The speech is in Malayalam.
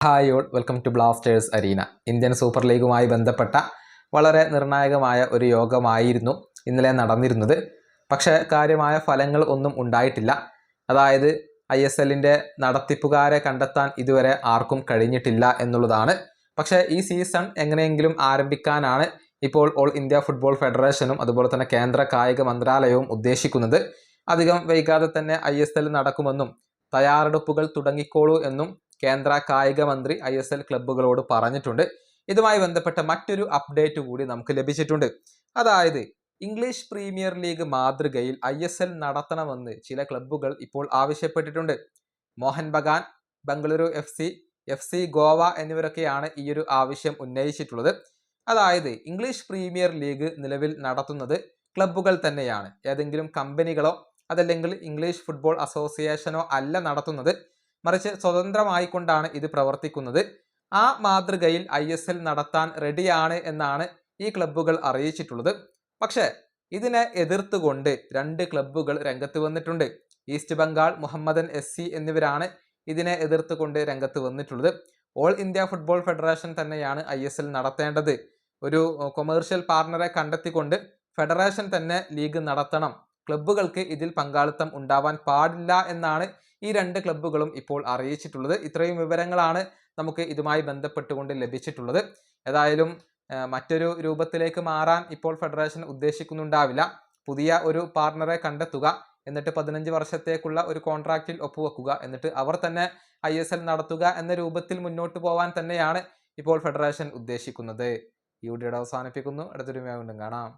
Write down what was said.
Hi all welcome to Blasters arena Indian super ലീഗുമായി ബന്ധപ്പെട്ട വളരെ നിർണായകമായ ഒരു യോഗമായിരുന്നു ഇന്നലെ നടന്നിരുന്നത്. പക്ഷേ കാര്യമായ ഫലങ്ങൾ ഒന്നും ഉണ്ടായിട്ടില്ല. അതായത് ഐ എസ് എല്ലിന്റെ നടത്തിപ്പുകാരെ കണ്ടെത്താൻ ഇതുവരെ ആർക്കും കഴിഞ്ഞിട്ടില്ല എന്നുള്ളതാണ്. പക്ഷേ ഈ സീസൺ എങ്ങനെയെങ്കിലും ആരംഭിക്കാനാണ് ഇപ്പോൾ ഓൾ ഇന്ത്യ ഫുട്ബോൾ ഫെഡറേഷനും അതുപോലെ തന്നെ കേന്ദ്ര കായിക മന്ത്രാലയവും ഉദ്ദേശിക്കുന്നത്. അധികം വൈകാതെ തന്നെ ഐ നടക്കുമെന്നും തയ്യാറെടുപ്പുകൾ തുടങ്ങിക്കോളൂ എന്നും കേന്ദ്ര കായിക മന്ത്രി ഐ എസ് എൽ ക്ലബ്ബുകളോട് പറഞ്ഞിട്ടുണ്ട്. ഇതുമായി ബന്ധപ്പെട്ട മറ്റൊരു അപ്ഡേറ്റ് കൂടി നമുക്ക് ലഭിച്ചിട്ടുണ്ട്. അതായത് ഇംഗ്ലീഷ് പ്രീമിയർ ലീഗ് മാതൃകയിൽ ഐ എസ് എൽ നടത്തണമെന്ന് ചില ക്ലബ്ബുകൾ ഇപ്പോൾ ആവശ്യപ്പെട്ടിട്ടുണ്ട്. Mohun Bagan Bengaluru F C F C Goa എന്നിവരൊക്കെയാണ് ഈ ഒരു ആവശ്യം ഉന്നയിച്ചിട്ടുള്ളത്. അതായത് ഇംഗ്ലീഷ് പ്രീമിയർ ലീഗ് നിലവിൽ നടത്തുന്നത് ക്ലബ്ബുകൾ തന്നെയാണ്. ഏതെങ്കിലും കമ്പനികളോ അതല്ലെങ്കിൽ ഇംഗ്ലീഷ് ഫുട്ബോൾ അസോസിയേഷനോ അല്ല നടത്തുന്നത്. മറിച്ച് സ്വതന്ത്രമായിക്കൊണ്ടാണ് ഇത് പ്രവർത്തിക്കുന്നത്. ആ മാതൃകയിൽ ഐ എസ് എൽ നടത്താൻ റെഡിയാണ് എന്നാണ് ഈ ക്ലബ്ബുകൾ അറിയിച്ചിട്ടുള്ളത്. പക്ഷേ ഇതിനെ എതിർത്തുകൊണ്ട് രണ്ട് ക്ലബ്ബുകൾ രംഗത്ത് വന്നിട്ടുണ്ട്. East Bengal Mohammedan S C എന്നിവരാണ് ഇതിനെ എതിർത്തുകൊണ്ട് രംഗത്ത് വന്നിട്ടുള്ളത്. ഓൾ ഇന്ത്യ ഫുട്ബോൾ ഫെഡറേഷൻ തന്നെയാണ് ഐ എസ് എൽ നടത്തേണ്ടത്. ഒരു കൊമേഴ്ഷ്യൽ പാർട്ണറെ കണ്ടെത്തിക്കൊണ്ട് ഫെഡറേഷൻ തന്നെ ലീഗ് നടത്തണം. ക്ലബ്ബുകൾക്ക് ഇതിൽ പങ്കാളിത്തം ഉണ്ടാവാൻ പാടില്ല എന്നാണ് ഈ രണ്ട് ക്ലബ്ബുകളും ഇപ്പോൾ അറിയിച്ചിട്ടുള്ളത്. ഇത്രയും വിവരങ്ങളാണ് നമുക്ക് ഇതുമായി ബന്ധപ്പെട്ടുകൊണ്ട് ലഭിച്ചിട്ടുള്ളത്. ഏതായാലും മറ്റൊരു രൂപത്തിലേക്ക് മാറാൻ ഇപ്പോൾ ഫെഡറേഷൻ ഉദ്ദേശിക്കുന്നുണ്ടാവില്ല. പുതിയ ഒരു പാർട്ണറെ കണ്ടെത്തുക എന്നിട്ട് പതിനഞ്ച് വർഷത്തേക്കുള്ള ഒരു കോൺട്രാക്റ്റിൽ ഒപ്പുവെക്കുക എന്നിട്ട് അവർ തന്നെ ഐ എസ് എൽ നടത്തുക എന്ന രൂപത്തിൽ മുന്നോട്ട് പോകാൻ തന്നെയാണ് ഇപ്പോൾ ഫെഡറേഷൻ ഉദ്ദേശിക്കുന്നത്. ഈ വീഡിയോയുടെ അവസാനിപ്പിക്കുന്നു. അടുത്തൊരു കാണാം.